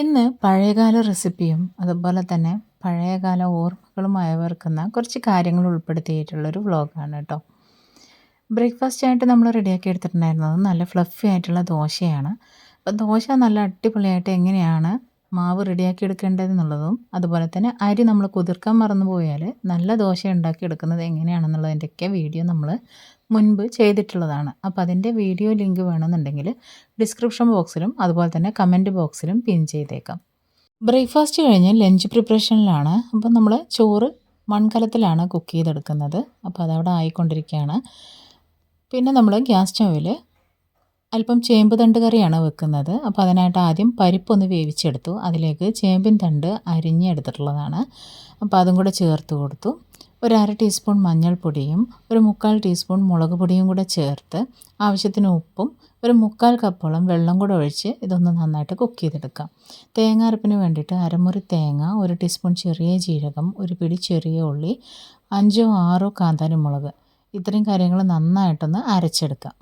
ഇന്ന് പഴയകാല റെസിപ്പിയും അതുപോലെ തന്നെ പഴയകാല ഓർമ്മകളുമായി വർക്കുന്ന കുറച്ച് കാര്യങ്ങൾ ഉൾപ്പെടുത്തിയിട്ടുള്ളൊരു വ്ളോഗാണ് കേട്ടോ. ബ്രേക്ക്ഫാസ്റ്റ് ആയിട്ട് നമ്മൾ റെഡിയാക്കി എടുത്തിട്ടുണ്ടായിരുന്നത് നല്ല ഫ്ലഫി ആയിട്ടുള്ള ദോശയാണ്. അപ്പോൾ ദോശ നല്ല അടിപൊളിയായിട്ട് എങ്ങനെയാണ് മാവ് റെഡിയാക്കി എടുക്കേണ്ടതെന്നുള്ളതും അതുപോലെ തന്നെ അരി നമ്മൾ കുതിർക്കാൻ മറന്നു പോയാൽ നല്ല ദോശ ഉണ്ടാക്കി എടുക്കുന്നത് എങ്ങനെയാണെന്നുള്ളതിന്റെയൊക്കെ വീഡിയോ നമ്മൾ മുൻപ് ചെയ്തിട്ടുള്ളതാണ്. അപ്പോൾ അതിന്റെ വീഡിയോ ലിങ്ക് വേണമെന്നുണ്ടെങ്കിൽ ഡിസ്ക്രിപ്ഷൻ ബോക്സിലും അതുപോലെ തന്നെ കമന്റ് ബോക്സിലും പിൻ ചെയ്തേക്കാം. ബ്രേക്ക്ഫാസ്റ്റ് കഴിഞ്ഞ് ലഞ്ച് പ്രിപ്പറേഷനിലാണ്. അപ്പോൾ നമ്മൾ ചോറ് മൺകലത്തിലാണ് കുക്ക് ചെയ്തെടുക്കുന്നത്. അപ്പോൾ അതവിടെ ആയിക്കൊണ്ടിരിക്കുകയാണ്. പിന്നെ നമ്മൾ ഗ്യാസ് സ്റ്റൗവിൽ അല്പം ചേമ്പ് തണ്ട് കറിയാണ് വെക്കുന്നത്. അപ്പോൾ അതിനായിട്ട് ആദ്യം പരിപ്പൊന്ന് വേവിച്ചെടുത്തു. അതിലേക്ക് ചേമ്പിൻ തണ്ട് അരിഞ്ഞെടുത്തിട്ടുള്ളതാണ്. അപ്പോൾ അതും കൂടെ ചേർത്ത് കൊടുത്തു. ഒരു അര ടീസ്പൂൺ മഞ്ഞൾപ്പൊടിയും ഒരു മുക്കാൽ ടീസ്പൂൺ മുളക് പൊടിയും കൂടെ ചേർത്ത് ആവശ്യത്തിന് ഉപ്പും ഒരു മുക്കാൽ കപ്പോളം വെള്ളം കൂടെ ഒഴിച്ച് ഇതൊന്ന് നന്നായിട്ട് കുക്ക് ചെയ്തെടുക്കാം. തേങ്ങ അരപ്പിന് വേണ്ടിയിട്ട് അരമുറി തേങ്ങ ഒരു ടീസ്പൂൺ ചെറിയ ജീരകം ഒരു പിടി ചെറിയ ഉള്ളി അഞ്ചോ ആറോ കാന്താരി മുളക്. ഇത്രയും കാര്യങ്ങൾ നന്നായിട്ടൊന്ന് അരച്ചെടുക്കാം.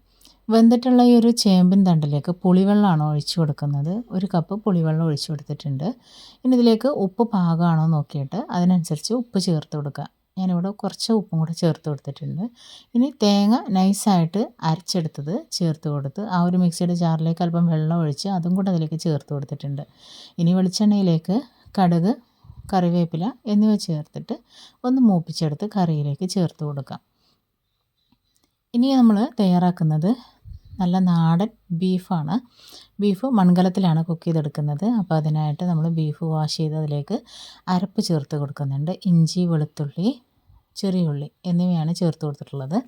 വെന്തിട്ടുള്ള ഈ ഒരു ചേമ്പിൻ തണ്ടിലേക്ക് പുളിവെള്ളമാണ് ഒഴിച്ചു കൊടുക്കുന്നത്. ഒരു കപ്പ് പുളിവെള്ളം ഒഴിച്ചു കൊടുത്തിട്ടുണ്ട്. ഇനി ഇതിലേക്ക് ഉപ്പ് പാകമാണോ നോക്കിയിട്ട് അതിനനുസരിച്ച് ഉപ്പ് ചേർത്ത് കൊടുക്കുക. ഞാനിവിടെ കുറച്ച് ഉപ്പും കൂടെ ചേർത്ത് കൊടുത്തിട്ടുണ്ട്. ഇനി തേങ്ങ നൈസായിട്ട് അരച്ചെടുത്തത് ചേർത്ത് കൊടുത്ത് ആ ഒരു മിക്സിയുടെ ജാറിലേക്ക് അല്പം വെള്ളം ഒഴിച്ച് അതും കൂടെ അതിലേക്ക് ചേർത്ത് കൊടുത്തിട്ടുണ്ട്. ഇനി വെളിച്ചെണ്ണയിലേക്ക് കടുക് കറിവേപ്പില എന്നിവ ചേർത്തിട്ട് ഒന്ന് മൂപ്പിച്ചെടുത്ത് കറിയിലേക്ക് ചേർത്ത് കൊടുക്കാം. ഇനി നമ്മൾ തയ്യാറാക്കുന്നത് നല്ല നാടൻ ബീഫാണ്. ബീഫ് മൺകലത്തിലാണ് കുക്ക് ചെയ്തെടുക്കുന്നത്. അപ്പോൾ അതിനായിട്ട് നമ്മൾ ബീഫ് വാഷ് ചെയ്ത് അതിലേക്ക് അരപ്പ് ചേർത്ത് കൊടുക്കുന്നുണ്ട്. ഇഞ്ചി വെളുത്തുള്ളി ചെറിയ ഉള്ളി എന്നിവയാണ് ചേർത്ത് കൊടുത്തിട്ടുള്ളത്.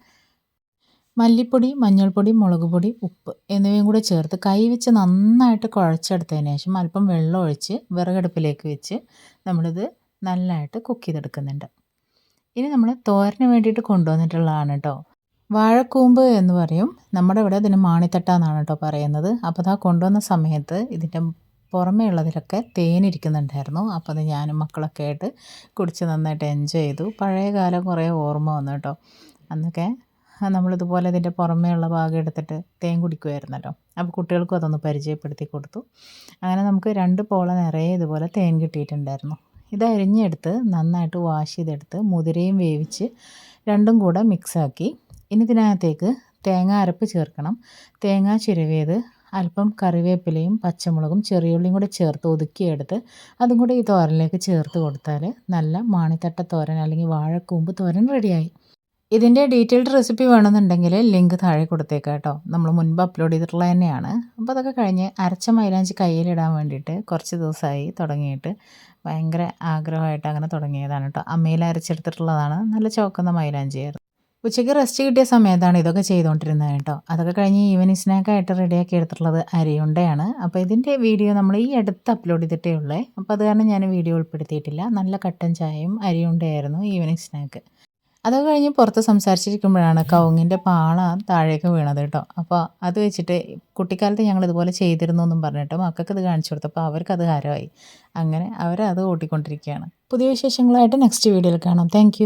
മല്ലിപ്പൊടി മഞ്ഞൾപ്പൊടി മുളക് പൊടി ഉപ്പ് എന്നിവയും കൂടെ ചേർത്ത് കൈ വെച്ച് നന്നായിട്ട് കുഴച്ചെടുത്തതിന് ശേഷം അല്പം വെള്ളം ഒഴിച്ച് വിറകടുപ്പിലേക്ക് വെച്ച് നമ്മളിത് നല്ലതായിട്ട് കുക്ക് ചെയ്തെടുക്കുന്നുണ്ട്. ഇനി നമ്മൾ തോരന് വേണ്ടിയിട്ട് കൊണ്ടുവന്നിട്ടുള്ളതാണ് കേട്ടോ വാഴക്കൂമ്പ് എന്ന് പറയും. നമ്മുടെ ഇവിടെ ഇതിന് മാണിത്തട്ട എന്നാണ് കേട്ടോ പറയുന്നത്. അപ്പോൾ ആ കൊണ്ടുവന്ന സമയത്ത് ഇതിന്റെ പുറമേ ഉള്ളതിലൊക്കെ തേനിരിക്കുന്നുണ്ടായിരുന്നു. അപ്പോൾ അത് ഞാനും മക്കളൊക്കെ ആയിട്ട് കുടിച്ച് നന്നായിട്ട് എൻജോയ് ചെയ്തു. പഴയ കാലം കുറേ ഓർമ്മ വന്നു കേട്ടോ. അന്നൊക്കെ നമ്മളിതുപോലെ ഇതിന്റെ പുറമേ ഉള്ള ഭാഗം എടുത്തിട്ട് തേൻ കുടിക്കുമായിരുന്നല്ലോ അപ്പോൾ കുട്ടികൾക്കും അതൊന്ന് പരിചയപ്പെടുത്തി കൊടുത്തു. അങ്ങനെ നമുക്ക് രണ്ട് പോള നിറയെ ഇതുപോലെ തേൻ കിട്ടിയിട്ടുണ്ടായിരുന്നു. ഇത് അരിഞ്ഞെടുത്ത് നന്നായിട്ട് വാഷ് ചെയ്തെടുത്ത് മുതിരയും വേവിച്ച് രണ്ടും കൂടെ മിക്സാക്കി ഇനി ഇതിനകത്തേക്ക് തേങ്ങ അരപ്പ് ചേർക്കണം. തേങ്ങ ചിരവിയത് അല്പം കറിവേപ്പിലയും പച്ചമുളകും ചെറിയുള്ളിയും കൂടെ ചേർത്ത് ഒതുക്കിയെടുത്ത് അതും കൂടെ ഈ തോരനിലേക്ക് ചേർത്ത് കൊടുത്താൽ നല്ല മാണിത്തട്ട തോരൻ അല്ലെങ്കിൽ വാഴക്കൂമ്പ് തോരൻ റെഡിയായി. ഇതിന്റെ ഡീറ്റെയിൽഡ് റെസിപ്പി വേണമെന്നുണ്ടെങ്കിൽ ലിങ്ക് താഴെ കൊടുത്തേക്കാം കേട്ടോ. നമ്മൾ മുൻപ് അപ്ലോഡ് ചെയ്തിട്ടുള്ള തന്നെയാണ്. അപ്പോൾ അതൊക്കെ കഴിഞ്ഞ് അരച്ച മൈലാഞ്ചി കയ്യിലിടാൻ വേണ്ടിയിട്ട് കുറച്ച് ദിവസമായി തുടങ്ങിയിട്ട് ഭയങ്കര ആഗ്രഹമായിട്ട് അങ്ങനെ തുടങ്ങിയതാണ് കേട്ടോ. അമ്മയിൽ അരച്ചെടുത്തിട്ടുള്ളതാണ്. നല്ല ചോക്കുന്ന മൈലാഞ്ചിയായിരുന്നു. ഉച്ചയ്ക്ക് റെസ്റ്റ് കിട്ടിയ സമയത്താണ് ഇതൊക്കെ ചെയ്തുകൊണ്ടിരുന്നത് കേട്ടോ. അതൊക്കെ കഴിഞ്ഞ് ഈവനിങ് സ്നാക്കായിട്ട് റെഡിയാക്കി എടുത്തിട്ടുള്ളത് അരിയുണ്ടയാണ്. അപ്പോൾ ഇതിന്റെ വീഡിയോ നമ്മൾ ഈ അടുത്ത് അപ്ലോഡ് ചെയ്തിട്ടേ ഉള്ളേ. അപ്പോൾ അത് കാരണം ഞാൻ വീഡിയോ ഉൾപ്പെടുത്തിയിട്ടില്ല. നല്ല കട്ടൻ ചായയും അരിയുണ്ടയായിരുന്നു ഈവനിങ് സ്നാക്ക്. അതൊക്കെ കഴിഞ്ഞ് പുറത്ത് സംസാരിച്ചിരിക്കുമ്പോഴാണ് കവുങ്ങിന്റെ പാള താഴേക്ക് വീണത് കേട്ടോ. അപ്പോൾ അത് വെച്ചിട്ട് കുട്ടിക്കാലത്ത് ഞങ്ങൾ ഇതുപോലെ ചെയ്തിരുന്നു എന്നും പറഞ്ഞിട്ട് മക്കൾക്ക് ഇത് കാണിച്ചു കൊടുത്തപ്പോൾ അവർക്കത് ഹരമായി. അങ്ങനെ അവരത് ഓട്ടിക്കൊണ്ടിരിക്കുകയാണ്. പുതിയ വിശേഷങ്ങളായിട്ട് നെക്സ്റ്റ് വീഡിയോയിൽ കാണാം. താങ്ക്